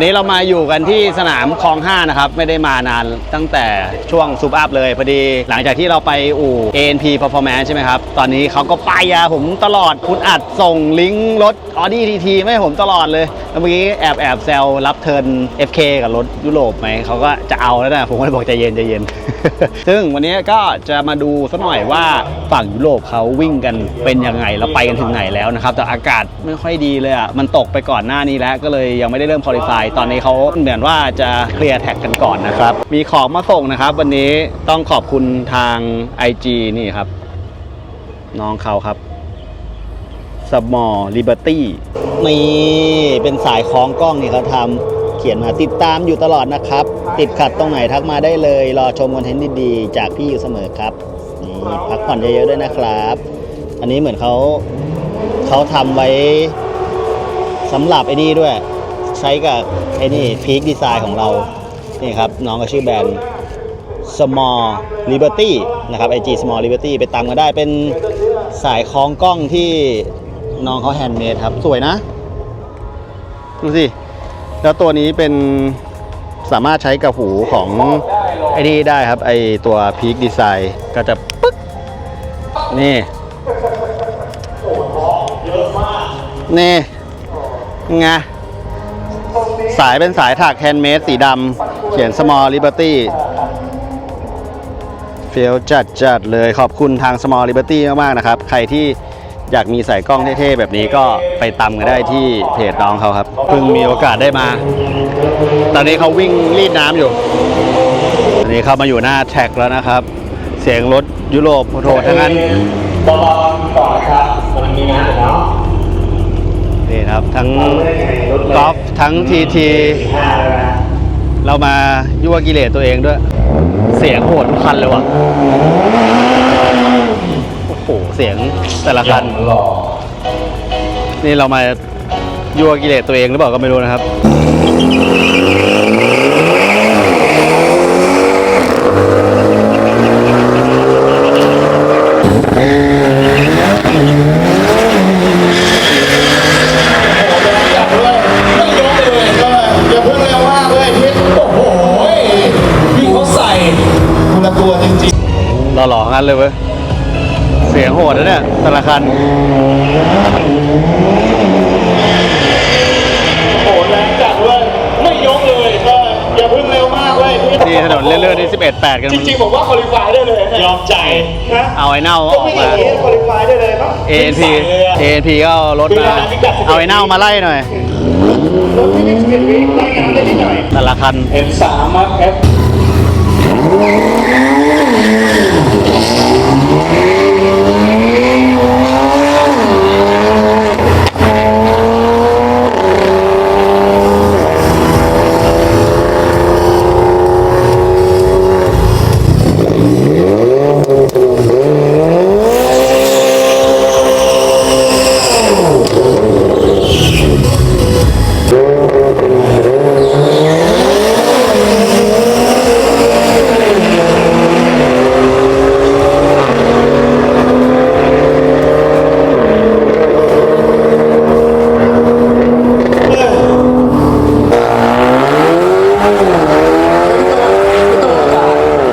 วันนี้เรามาอยู่กันที่สนามคลอง5นะครับไม่ได้มานานตั้งแต่ช่วงซูปอัพเลยพอดีหลังจากที่เราไปอู่ ANP Performance ใช่ไหมครับ ตอนนี้เขาก็ไปยยาผมตลอดคุณอัดส่งลิงก์รถ Audi TT ไม่ให้ผมตลอดเลยแล้วเมื่อกี้แอบแอบแซวรับเทิร์น FK กับรถยุโรปไหมเขาก็จะเอาแล้วนะผมก็เลยบอกใจเย็นใจเย็น ซึ่งวันนี้ก็จะมาดูสักหน่อยว่าฝั่งยุโรปเขาวิ่งกันเป็นยังไงแล้วไปกันถึงไหนแล้วนะครับ แต่อากาศไม่ค่อยดีเลยอะมันตกไปก่อนหน้านี้แล้วก็เลยยังไม่ได้เริ่มคอลิฟายตอนนี้เขาเหมือนว่าจะเคลียร์แท็กกันก่อนนะครับมีของมาส่งนะครับวันนี้ต้องขอบคุณทาง IG นี่ครับน้องเขาครับ Small Liberty นี่เป็นสายคล้องกล้องนี่เขาทำเขียนมาติดตามอยู่ตลอดนะครับ ติดขัดตรงไหนทักมาได้เลย รอชมคอนเทนต์ดีๆ จากพี่อยู่เสมอครับนี่พักผ่อนเยอะๆด้วยนะครับ อันนี้เหมือนเขาเขาทำไว้สำหรับไอ้นี่ด้วย ใช้กับไอ้นี่พีคดีไซน์ของเรา นี่ครับ น้องก็ชื่อแบรนด์ Small Liberty นะครับ IG Small Liberty ไปตามกันได้เป็นสายคล้องกล้องที่ น้องเขาแฮนด์เมดครับ สวยนะ ดูสิ แล้วตัวนี้เป็นสามารถใช้กับหูของไอ้นี่ได้ครับ ไอตัว Peak Design ก็จะปึ๊ก นี่นี่ไงสายเป็นสายถักแฮนด์เมดสีดำเขียน Small Liberty เฟียวจัดจัดเลยขอบคุณทาง Small Liberty มาก ๆ นะครับ ใครที่ อยากมีสายกล้องเท่ๆแบบนี้ก็ไปตามกันได้ที่เพจน้องเขาครับเพิ่งมีโอกาสได้มา ตอนนี้เขาวิ่งรีดน้ำอยู่ตอนนี้เข้ามาอยู่หน้าแท็กแล้วนะครับ เสียงรถยุโรปโหดทั้งนั้นตอดก่อนครับมันมีงานอยู่แล้วนี่ครับทั้งกอล์ฟทั้งทีทีเรามายั่วกิเลสตัวเองด้วย เสียงโหดทุกคันเลยว่ะ สียงแต่ละคันหล่อนี่เรามายั่วกิเลสตัวเองหรือเปล่าก็ไม่รู้นะครับ หดนะเนี่ยแต่ละคันๆโอ้โหแรงจัดเลยไม่ยกเลยก็อย่าเพิ่งเร็วมากเลยพิษที่ถนนเลื่อนๆที่11 8 กันจริงๆผมว่าคอลิฟายได้เลยยอมใจนะเอาไอ้เน่าอก็อกไม่อมาย่างนี้คอลิฟายได้เลยเนาะ ANP ใส่เลยอะ ANP ก็เอารถมาเอาไอ้เน่ามาไล่หน่อย รถที่วิ่ง11วิไล่น้ำได้นิดหน่อยแต่ละคัน F3 ครับ F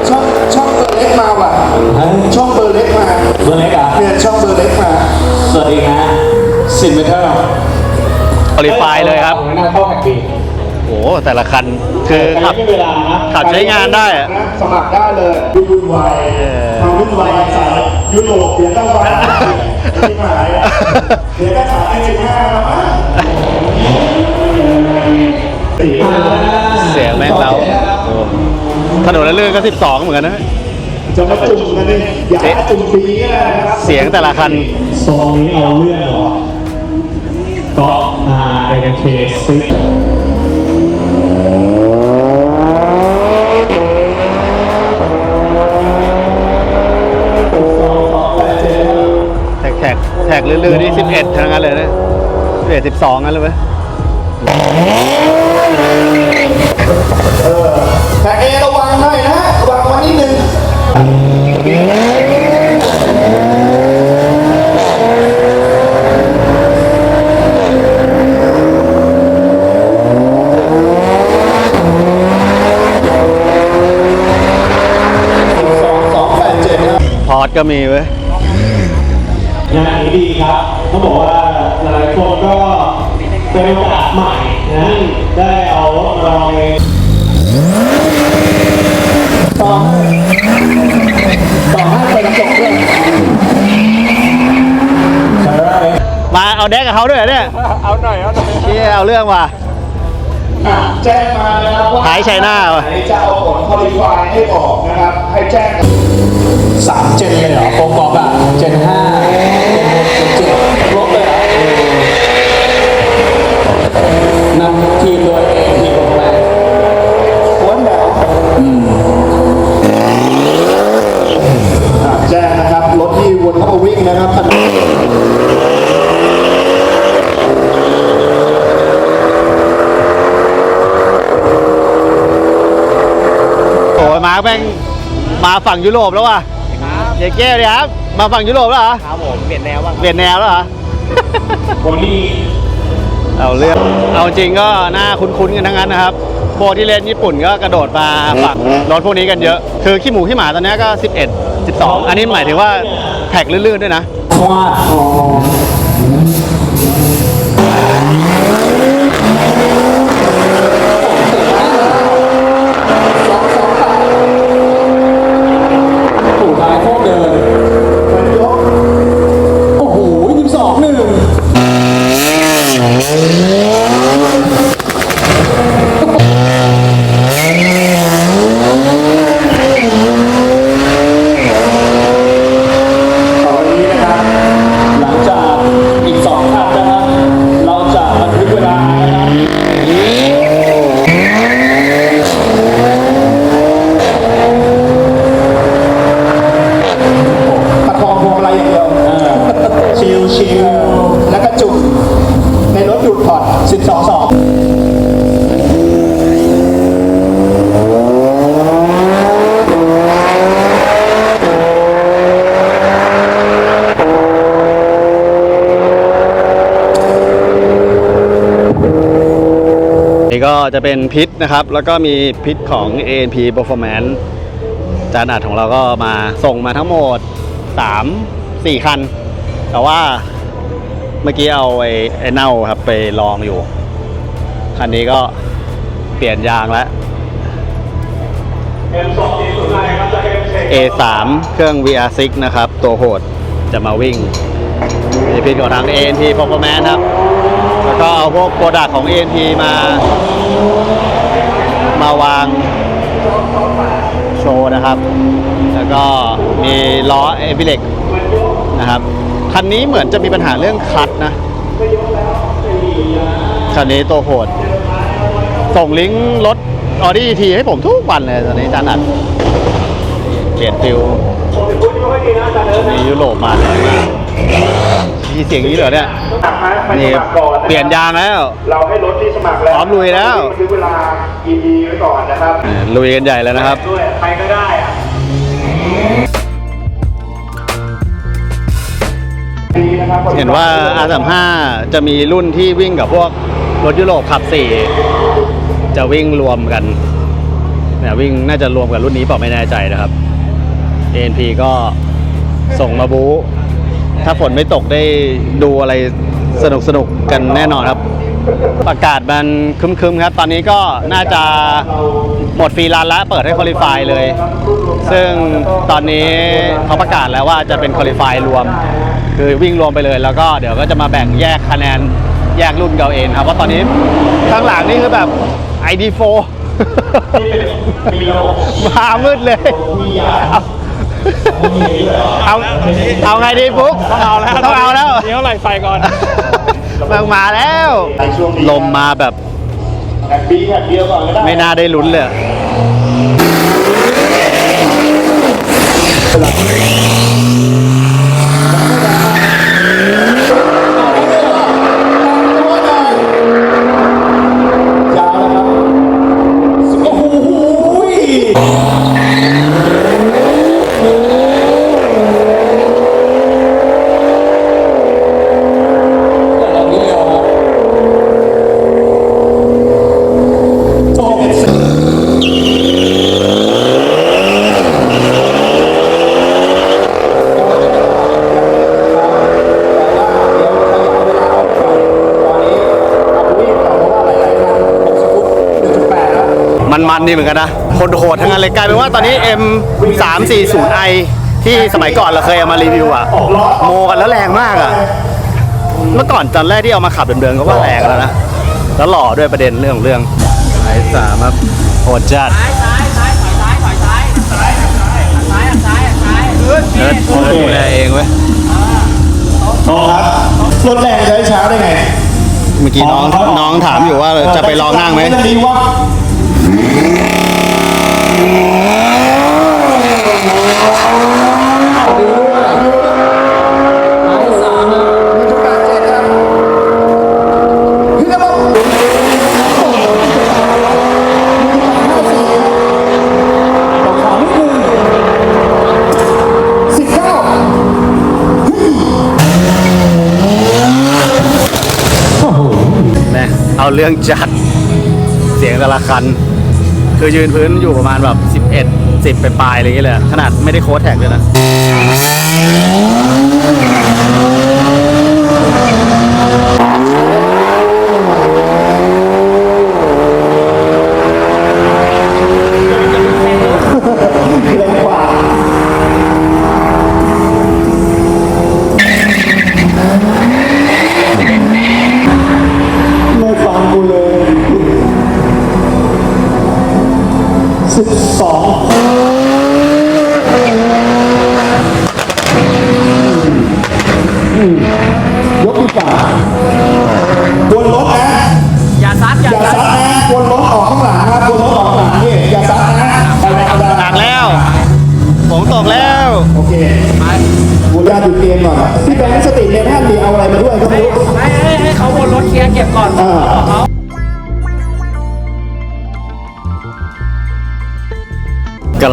ช่องช่องเบอร์เล็กมาว่ะ ช่องเบอร์เล็กมา เบอร์เล็กอะ เนี่ยช่องเบอร์เล็กมา สวัสดีนะสิบเมตร คอลิฟายเลยครับ หน้าเข้าแท็กซี่ โอ้โห แต่ละคัน คือขับไม่เวลานะขับใช้งานได้อะนะสมัครได้เลยดูวุ่นวายความวุ่นวายสายยุโรปเดี๋ยวต้องไปที่หมายอะเดี๋ยวก็สายสิบห้าแล้วมั้งสี่เสียงแม่งแล้วโอ้ถนนลื่นๆก็ 12 เหมือนกันนะจะมาจุ่มกันนี่อย่าให้จุ่มปีก็ได้นะครับ เสียงแต่ละคันซองนี้เอาเรื่องเหรอก็อาไอเคซิ แท็กลื่นๆนี่สิบเอ็ดทั้งนั้นเลยนะสิบเอ็ดสิบสองนั้นเลยไหมแต่เอระวังหน่อยนะวางวันนิดนึงพอร์ตก็มีเว้ย นนี้ดีครับต้องบอกว่าหลายๆคนก็เป็นโอกาสใหม่นะได้เอารถมาลองเองต่อให้ต่อให้เปิดกระจกด้วยใช่มาเอาแดกกับเขาด้วยเหรอเนี่ย เอาหน่อยเอาหน่อยเชี่ยเอาเรื่องว่ะอะแจ้งมานะครับว่าหายชัยนาทไหนจะเอาผลคอลิฟายให้ออกนะครับ ให้แจ้งสามเจนเลยเหรอโปรกอบอะเจนห้าเจนหกเจนเจ็ดครบเลยเหรอนำทีมโดยเองทีมโปรแกรม พ้นแล้วอะแจ้งนะครับ รถที่วนเข้ามาวิ่งนะครับคันนี้ โอ้ยมาร์คแม่งมาฝั่งยุโรปแล้วว่ะเย้แก้วดิครับ มาฝั่งยุโรปแล้วเหรอ ครับผมเปลี่ยนแนวบ้างเปลี่ยนแนวแล้วเหรอ คนนี้เอาเรื่องเอาจริงก็น่าคุ้นๆกันทั้งนั้นนะครับพวกที่เล่นญี่ปุ่นก็กระโดดมาฝั่งรถพวกนี้กันเยอะ คือขี้หมูขี้หมาตอนนี้ก็ 11 12 อันนี้หมายถึงว่าแท็กลื่นๆด้วยนะ ว่าถูกท้ายโคตรเดินโอ้โหยิงสองหนึ่ง ต่อไปนี้นะครับ หลังจากอีกสองคันนะครับ เราจะบันทึกเวลานะครับประคองพวงมาลัยอย่างเดียวชิลชิลแล้วก็จุด ในรถดูดพอร์ต12 2 นี่ก็ จะเป็นพิษนะครับ แล้วก็มีพิษของ ANP Performance จานอัดของเราก็มาส่งมาทั้งหมด 3 4 คัน แต่ว่าเมื่อกี้เอาไอ้ไอ้เน่าครับไปลองอยู่ คันนี้ก็เปลี่ยนยางแล้ว A3 เครื่อง VR6 นะครับ ตัวโหดจะมาวิ่งมีพิษของทาง ANP Performance ครับ แล้วก็เอาพวกโปรดักของ ANP มา มาวางโชว์นะครับ แล้วก็มีล้อเอพิเล็กนะครับ คันนี้เหมือนจะมีปัญหาเรื่องคลัตนะ คันนี้ตัวโหด ส่งลิงก์รถออดี้ทีให้ผมทุกวันเลยตอนนี้จานอัดเปลี่ยนฟิลมียุโรปมาเลย มากมีเสียงอย่างนี้เหรอเนี่ย นี่เปลี่ยนยางแล้ว เราให้รถที่สมัครแล้วพร้อมลุยแล้วซื้อเวลา ED ไว้ก่อนนะครับเออลุยกันใหญ่แล้วนะครับด้วยใครก็ได้อะดีนะครับเห็นว่า R35 จะมีรุ่นที่วิ่งกับพวกรถยุโรปขับ 4 จะวิ่งรวมกันเนี่ยวิ่งน่าจะรวมกับรุ่นนี้เปล่าไม่แน่ใจนะครับ ANP ก็ส่งมาบู๊ ถ้าฝนไม่ตกได้ดูอะไรสนุกสนุกๆกันแน่นอนครับประกาศมันครึมๆครับ ตอนนี้ก็น่าจะหมดฟรีรันแล้วเปิดให้คอลิฟายเลย ซึ่งตอนนี้เขาประกาศแล้วว่าจะเป็นคอลิฟายรวม คือวิ่งรวมไปเลย แล้วก็เดี๋ยวก็จะมาแบ่งแยกคะแนนแยกรุ่นเราเองครับเพราะตอนนี้ข้างหลังนี่คือแบบ ID4 มามืดเลย เอาเอาไงดีปุ๊กต้องเอาแล้วต้องเอาแล้วเดี๋ยวไหลไฟก่อนมันมาแล้วในช่วงนี้ลมมาแบบแอบปีแอบเดียวก่อนก็ได้ไม่น่าได้ลุ้นเลยยาวแล้วครับโอ้โหแต่เรานี่เร็วครับโอ้ มันดีเหมือนกันนะโหดๆทั้งนั้นเลยกลายเป็นว่าตอนนี้ M 3 4 0 i ที่สมัยก่อนเราเคยเอามารีวิวอะโมกันแล้วแรงมากอะเมื่อก่อนตอนแรกที่เอามาขับเดิมๆก็ว่าแรงแล้วนะแล้วหล่อด้วยประเด็นเรื่องของเรื่องไอ้สามครับโหดจัดซ้ายซ้ายซ้ายถอยซ้ายถอยซ้ายซ้ายซ้ายซ้ายซ้ายซ้ายเอิร์ธเอิร์ธดูแลเองเว้ยน้องครับรถแรงจะให้ช้าได้ไง เมื่อกี้น้องน้องถามอยู่ว่าจะไปลองนั่งไหม เจ็ดครับขึ้นระบบบอกขอนิดนึงสิบเอาเรื่องจัด เสียงแต่ละคัน คือยืนพื้นอยู่ประมาณแบบ 11 10 ไปปลายอะไรอย่างเงี้ยเลยขนาดไม่ได้โค้ดแท็กเลยนะแ recepção.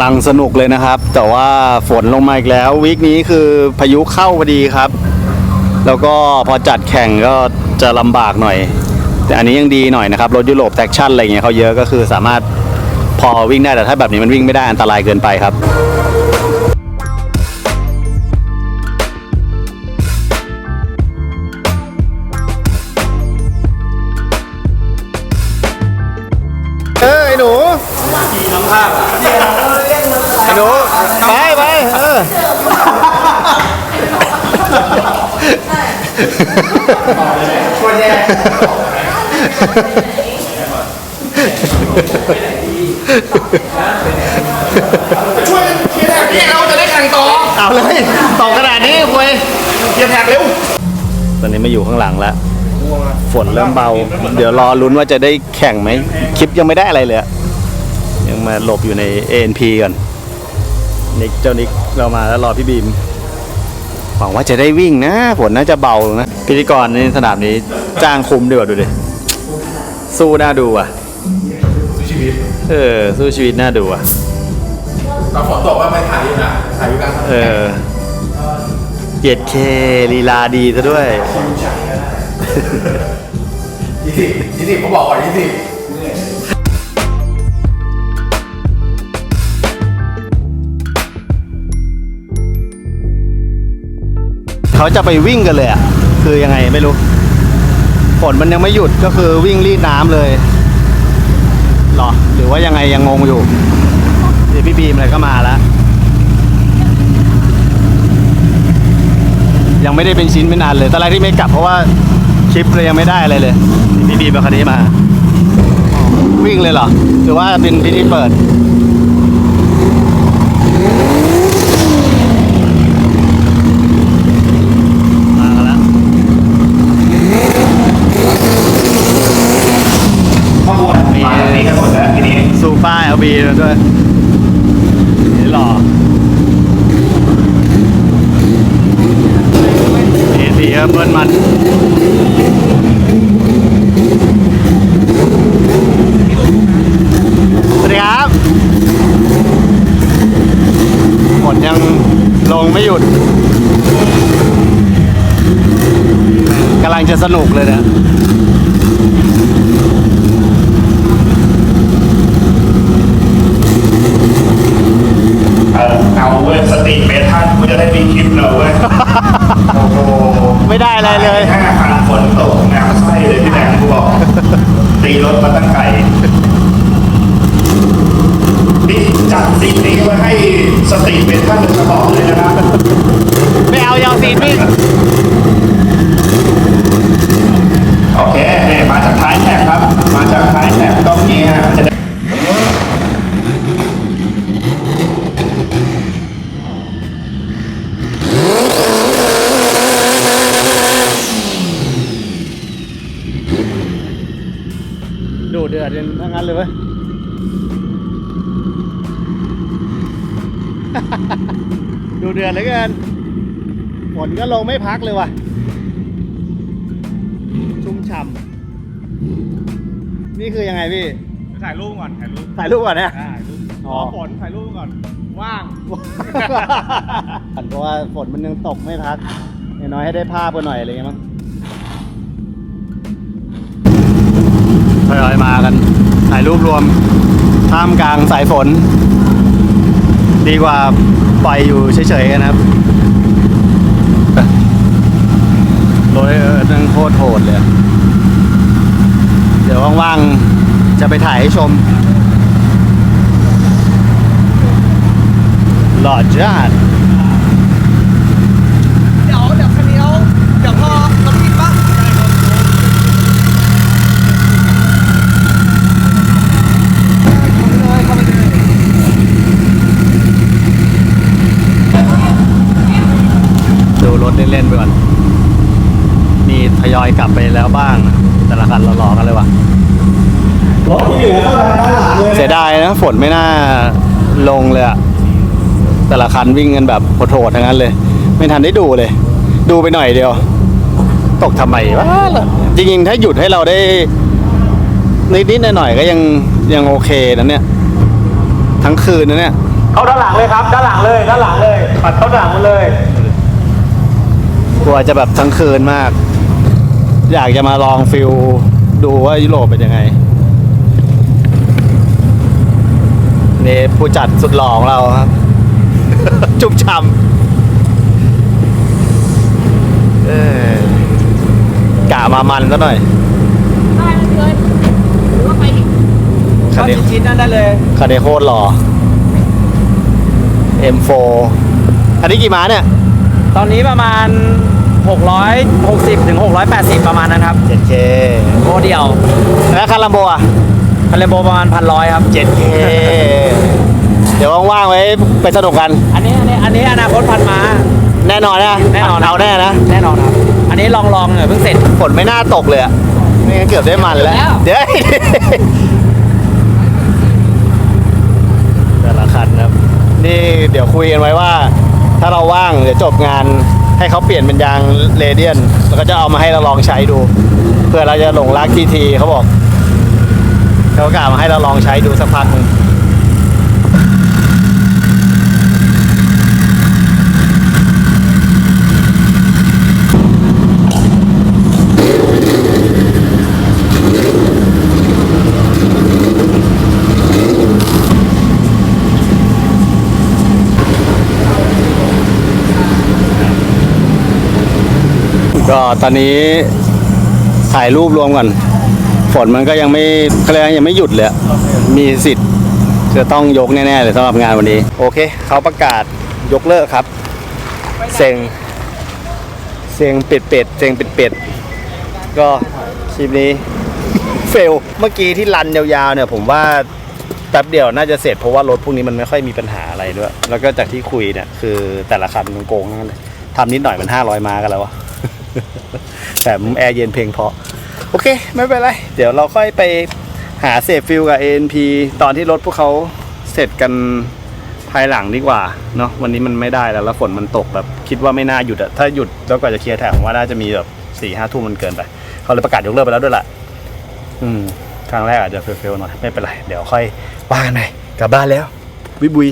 ลังสนุกเลยนะครับ แต่ว่าฝนลงมาอีกแล้ววีคนี้คือพายุเข้าพอดีครับ แล้วก็พอจัดแข่งก็จะลำบากหน่อย แต่อันนี้ยังดีหน่อยนะครับ รถยุโรปแท็กชั่นอะไรเงี้ยเขาเยอะก็คือสามารถพอวิ่งได้แต่ถ้าแบบนี้มันวิ่งไม่ได้อันตรายเกินไปครับเออไอ้หนูไอ้ หนูไปไปเออช่วยกันเคลียร์แท็กเนี่ยเราจะได้แข่งต่อเอาเลยต่อขนาดนี้คุยเคลียร์แท็กเร็วตอนนี้มาอยู่ข้างหลังแล้วฝนเริ่มเบา เดี๋ยวรอลุ้นว่าจะได้แข่งไหมคลิปยังไม่ได้อะไรเลยยังมาหลบอยู่ใน ANP ก่อน นิกเจ้านิกเรามาแล้วรอพี่บีมหวังว่าจะได้วิ่งนะฝนน่าจะเบานะ พิธีกรในสนามนี้จ้างคุ้มดีกว่าดูดิ สู้น่าดูอะ สู้ชีวิต เออ สู้ชีวิตน่าดูอะตอนฝนตกว่าไม่ถ่ายอยู่นะถ่ายอยู่กลางถนนเออเกียรติเคลีลาดีซะด้วยยี่สิบยี่สิบผมบอกก่อนยี่สิบ เขาจะไปวิ่งกันเลยอะคือยังไงไม่รู้ฝนมันยังไม่หยุดก็คือวิ่งรีดน้ำเลยหรอ หรือว่ายังไงยังงงอยู่เดี๋ยวพี่บีมอะไรก็มาแล้ว ยังไม่ได้เป็นชิ้นเป็นอันเลยตอนแรกที่ไม่กลับเพราะว่าคลิปเลยยังไม่ได้อะไรเลยพี่บีมเอาคันนี้มา วิ่งเลยเหรอ หรือว่าเป็นพิธีเปิด มาแล้ว ข้อมูลมาอันนี้กันหมดแล้วทีนี้ ซูป้ายเอาบีด้วยนี่หล่อเอ็นดีครับเบิ้ลมันสวัสดีครับฝนยังลงไม่หยุดกำลังจะสนุกเลยเนี่ย เอา เอาเว้ยสติเมทัลกูจะได้มีคลิปเราเว้ยโอ้โหไม่ได้อะไรเลย ห้าพันฝนตกน้ำไส้เลยพี่แบงค์กูบอก ตีรถมาตั้งไกลจัดซีนนี้ไว้ให้สติเป็นท่านหนึ่งต่อเลยนะครับ ไม่เอายาวซีนพี่ โอเคนี่มาจากท้ายแท็กครับ มาจากท้ายแท็กตรงนี้ฮะจะได้ ดูเดือดกันทั้งนั้นเลยเว้ย ดูเดือดเหลือเกินฝนก็ลงไม่พักเลยว่ะ ชุ่มฉ่ำนี่คือยังไงพี่ถ่ายรูปก่อนถ่ายรูปถ่ายรูปก่อนนะถ่ายรูปอ๋อฝนถ่ายรูปก่อน ว่างเพราะว่าฝนมันยังตกไม่พักอย่างน้อยให้ได้ภาพกันหน่อยอะไรเงี้ยมั้งทยอยมากัน ถ่ายรูปรวมท่ามกลางสายฝน ดีกว่าปล่อยอยู่เฉยๆกันะครับรถเออนั่งโคตรโหดเลย เดี๋ยวว่างๆ จะไปถ่ายให้ชม หล่อจัด เดี๋ยวเดี๋ยวคันนี้เดี๋ยวพอเราคิดปะ ดู รถเล่นๆไปก่อน มีทยอยกลับไปแล้วบ้าง แต่ละคันเรารอกันเลยว่ะ รถที่เหลือก็ด้านหลังเลยเสียดายนะ ฝนไม่น่าลงเลยอะแต่ละคันวิ่งกันแบบโหดๆทั้งนั้นเลย ไม่ทันได้ดูเลย ดูไปหน่อยเดียว ตกทำไมวะจริงๆถ้าหยุดให้เราได้นิดๆหน่อยๆก็ยังยังโอเคนะเนี่ย ทั้งคืนนะเนี่ย เข้าด้านหลังเลยครับ ด้านหลังเลย ด้านหลังเลย ปัดเข้าด้านหลังมาเลย กลัวจะแบบทั้งคืนมาก อยากจะมาลองฟิลดูว่ายุโรปเป็นยังไงนี่ผู้จัดสุดหล่อของเราครับ จุ๊บชำเออกะมามันซะหน่อยได้เลยหรือว่าไปอีกคันนี้ชิ้นนั้นได้เลยคันนี้โคตรหล่อ M4 คันนี้กี่ม้าเนี่ย ตอนนี้ประมาณ 660 ถึง 680 ประมาณนั้นครับ 7K โอเดียวแล้วคันลัมโบอะ คันเลโบประมาณพันร้อยครับ 7K เดี๋ยวว่างๆไว้ไปสนุกกัน อันนี้อันนี้อันนี้อนาคตพันม้า แน่นอนนะแน่นอน เอาแน่นะ แน่นอนครับ อันนี้ลองลองเนี่ยเพิ่งเสร็จ ฝนไม่น่าตกเลยอะไม่งั้นเกือบได้มันแล้วแล้วเดี๋ยว แต่ละคันครับ นี่เดี๋ยวคุยกันไว้ว่า ถ้าเราว่างเดี๋ยวจบงาน ให้เขาเปลี่ยนเป็นยางเรเดียน แล้วก็จะเอามาให้เราลองใช้ดู เพื่อเราจะหลงรักทีทีเขาบอกเขากล่าวมาให้เราลองใช้ดูสักพักหนึ่ง ก็ตอนนี้ถ่ายรูปรวมก่อนฝนมันก็ยังไม่เขาเรียกว่ายังไม่หยุดเลย มีสิทธิ์จะต้องยกแน่ๆเลยสำหรับงานวันนี้ โอเค เขาประกาศยกเลิกครับ เซ็ง เซ็งเปิดเป็ดเซ็งเปิดเป็ดก็คลิปนี้ เฟล เมื่อกี้ที่รันยาวๆเนี่ย ผมว่าแป๊บเดียวน่าจะเสร็จเพราะว่ารถพวกนี้มันไม่ค่อยมีปัญหาอะไรด้วย แล้วก็จากที่คุยเนี่ยคือแต่ละคันมันโกงทั้งนั้นเลยทำนิดหน่อยมัน500มากันแล้ววะ แต่แอร์เย็นเพลงเพราะโอเค ไม่เป็นไร เดี๋ยวเราค่อยไปหาเสพฟิลกับ ANP ตอนที่รถพวกเขาเสร็จกันภายหลังดีกว่าเนาะวันนี้มันไม่ได้แล้วแล้วฝนมันตกแบบคิดว่าไม่น่าหยุดอะถ้าหยุดแล้วกว่าจะเคลียร์แถวผมว่าน่าจะมีแบบสี่ห้าทุ่มมันเกินไปเขาเลยประกาศยกเลิกไปแล้วด้วยแหละอืมครั้งแรกอาจจะเฟลๆหน่อยไม่เป็นไร เดี๋ยวค่อยว่ากันใหม่กลับบ้านแล้ววิบุย